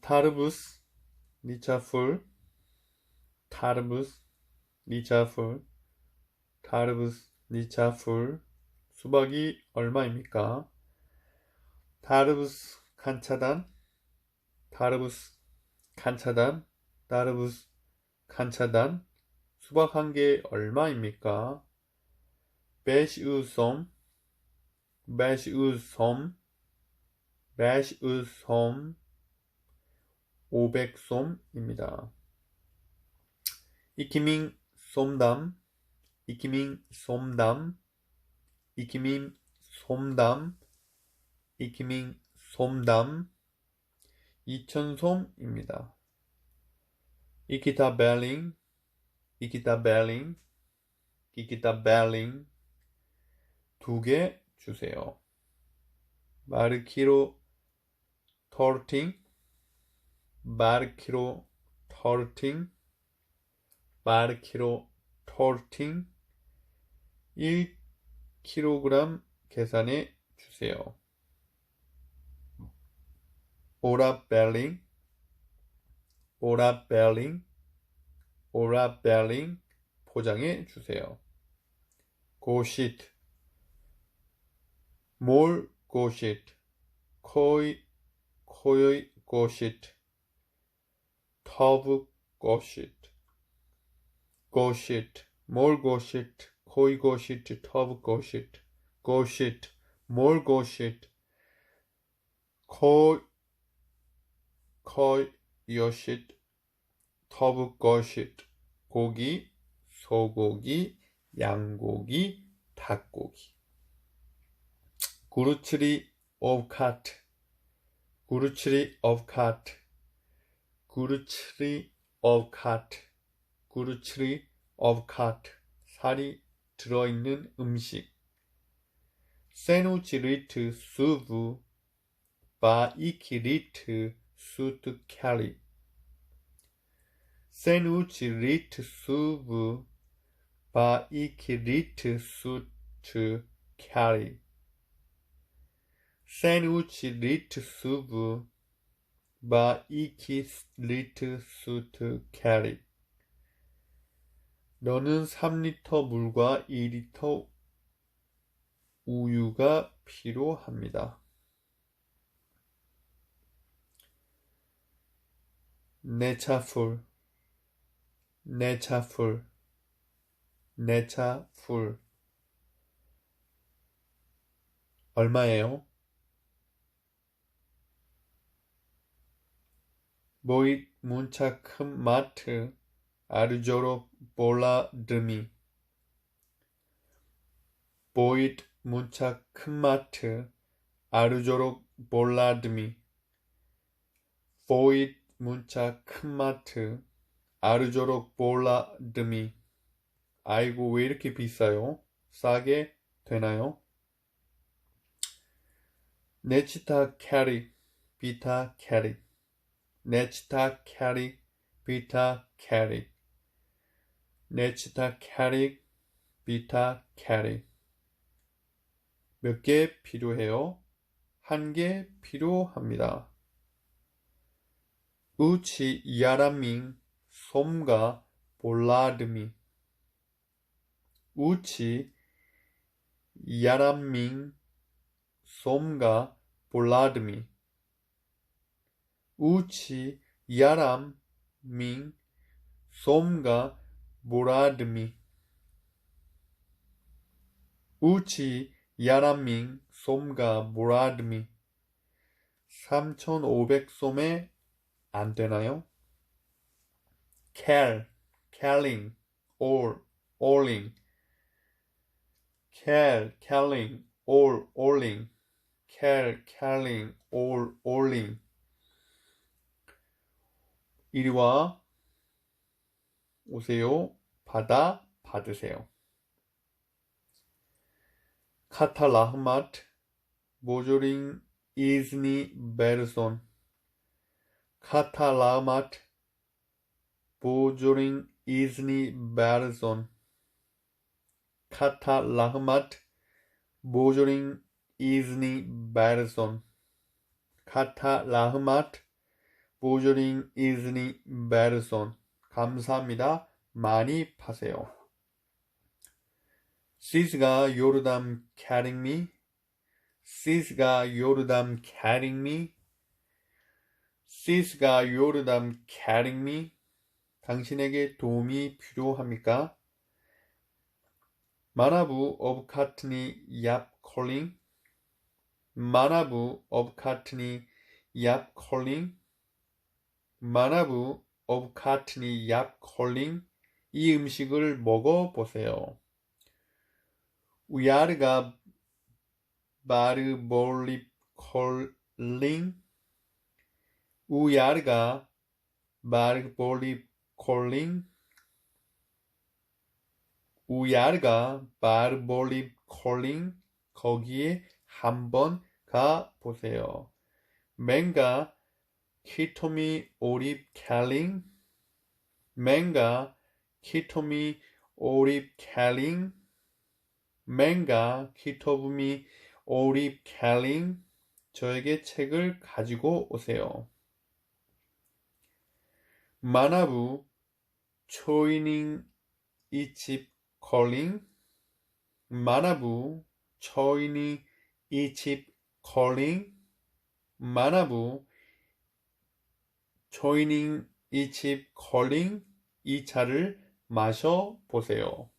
타르부스 니차풀 타르부스 니차풀 타르부스 니차풀 수박이 얼마입니까? 타르부스 칸차단 타르부스 칸차단 타르부스 칸차단 수박 한 개 얼마입니까? 베시우솜 베시우솜 베시우솜 500솜입니다. 이키밍 솜담 이키밍 솜담 이키밍 솜담 이키밍 솜담 2000솜입니다. 이키타 벨링 이키타 벨링 이키타 벨링 두 개 주세요. 마르키로 털팅 마르키로 털팅 마르키로 털팅 1kg 계산해 주세요. 오라 벨링 오라 벨링 오라 벨링 포장해 주세요. 고시트 몰 고시트 코이 코의 고시트 터브 고시트 고시트 몰 고시트 코이 고시트 터브 고시트 고시트 몰 고시트 코 코이 요시트 터브 고시트 고기 소고기 양고기 닭고기. 구루츠리 오브 카트 구루츠리 오브 카트 구루츠리 오브 카트 구루츠리 오브 카트 살이 들어있는 음식. 세누치리트 수브 바이키리트 수트 캐리. 세누치리트 수브 바이키리트 수트 캐리. 샌드위치 리트 수브 리트 수트 캐리 너는 3리터 물과 2리터 우유가 필요합니다. 내 차풀 내 차풀 내 차풀 얼마예요? 보잇 문차 큰 마트 아르조로 볼라드미 보잇 문차 큰 마트 아르조로 볼라드미 보잇 문차 큰 마트 아르조로 볼라드미 아이고 왜 이렇게 비싸요? 싸게 되나요? 네치타 캐리 비타 캐리 네치타 캐리 비타 캐리 네치타 캐리 비타 캐리 몇개 필요해요? 한 개 필요합니다. 우치 야라밍 솜과 볼라드미 우치 야라밍 솜과 볼라드미 밍 솜가 보라드미. 우치 야람밍 솜가 보라드미. 3500솜에 안 되나요? 캘, 캘링, 올, 올링. 캘, 캘링, 올, 올링. 캘, 캘링, 올, 올링 이리 와 오세요. 받아 받으세요. 카탈라흐마트 보조링 이즈니 베르손 카탈라흐마트 보조링 이즈니 베르손 카탈라흐마트 보조링 이즈니 베르손 카탈라흐마트 보조링 이즈니 베르손. 감사합니다. 많이 파세요. 시스가 요르담 carrying me. 시스가 요르담 carrying me. 시스가 요르담 carrying me. 당신에게 도움이 필요합니까? 마나부 오브 카트니 얍 콜링. 마나부 오브 카트니 얍 콜링. 마나부 오브 카트니 얍 콜링. 이 음식을 먹어보세요. 우야르가 바르볼립 콜링. 우야르가 바르볼립 콜링. 우야르가 바르볼립 콜링. 거기에 한번 가 보세요. 맹가 키토미 오립 캘링. 맹가 키토미 오립 캘링. 맹가 키토부미 오립 캘링. 저에게 책을 가지고 오세요. 마나부 초이닝 이집 콜링 마나부 초이니 이집 콜링 마나부 초이닝 이집 콜링 이 차를 마셔 보세요.